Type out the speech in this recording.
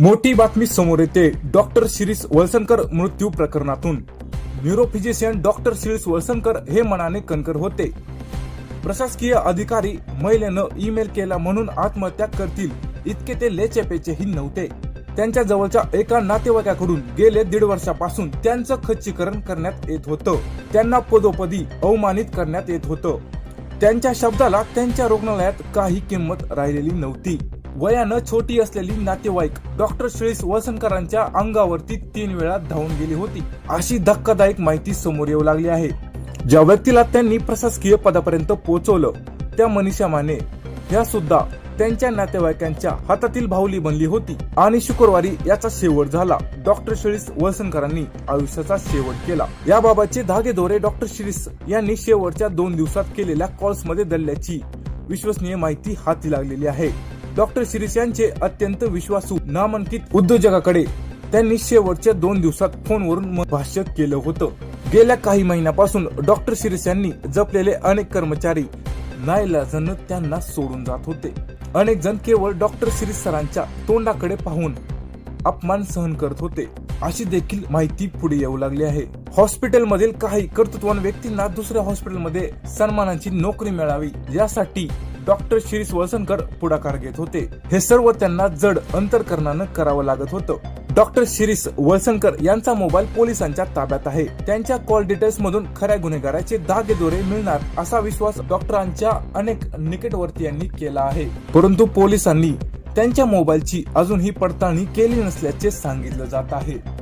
मोठी बातमी समोर येते. डॉक्टर शिरीष वळसणकर मृत्यू प्रकरणातून. न्यूरोफिजिशियन डॉक्टर शिरीष वळसणकर हे मनाने कणकर होते. प्रशासकीय अधिकारी महिलेनं ईमेल केला म्हणून आत्महत्या करतील. इतके ते लेचेपेचेही नव्हते. त्यांच्या जवळच्या एका नातेवाईकाकडून गेले दीड वर्षापासून त्यांचं खच्चीकरण करण्यात येत होतं. त्यांना पदोपदी अवमानित करण्यात येत होतं. त्यांच्या शब्दाला त्यांच्या रुग्णालयात काही किंमत राहिलेली नव्हती. वयानं छोटी असलेली नातेवाईक डॉक्टर श्रेयस वसनकरांच्या अंगावरती तीन वेळा धावून गेली होती. अशी धक्कादायक माहिती समोर येऊ लागली आहे. ज्या व्यक्तीला त्यांनी प्रशासकीय पदापर्यंत पोहोचवलं त्या मनीषा माने. ह्या सुद्धा त्यांच्या नातेवाईकांच्या हातातील भावली बनली होती आणि शुक्रवारी याचा शेवट झाला. डॉक्टर शिरीष वसनकरांनी आयुष्याचा शेवट केला. याबाबतचे धागेदोरे डॉक्टर शिरीष यांनी शेवटच्या दोन दिवसात केलेल्या कॉल्समध्ये दल्ल्याची विश्वसनीय माहिती हाती लागलेली आहे. डॉक्टर शिरीष यांचे अत्यंत विश्वासू नामांकित उद्योजकाकडे त्यांनी शेवटच्या दोन दिवसात फोनवरून भाष्य केलं होतं. गेल्या काही महिन्यापासून डॉक्टर शिरीष यांनी जपलेले अनेक कर्मचारी नाईलाजानं त्यांना सोडून जात होते. अनेक जण केवळ डॉक्टर शिरीष सरांच्या तोंडाकडे पाहून अपमान सहन करत होते. अशी देखील माहिती पुढे येऊ लागली आहे. हॉस्पिटलमधील काही कर्तृत्वान व्यक्तींना दुसऱ्या हॉस्पिटलमध्ये सन्मानाची नोकरी मिळावी यासाठी डॉक्टर शिरीष वळसणकर पुढाकार घेत होते. हे सर्व त्यांना जड अंतरकरणानं करावं लागत होतं. डॉक्टर शिरीष वळसणकर यांचा मोबाईल पोलिसांच्या ताब्यात आहे. त्यांच्या कॉल डिटेल्स मधून खऱ्या गुन्हेगाराचे धागेदोरे मिळणार असा विश्वास डॉक्टरांच्या अनेक निकटवर्तीयांनी केला आहे. परंतु पोलिसांनी त्यांच्या मोबाईलची अजूनही पडताळणी केली नसल्याचे सांगितलं जात आहे.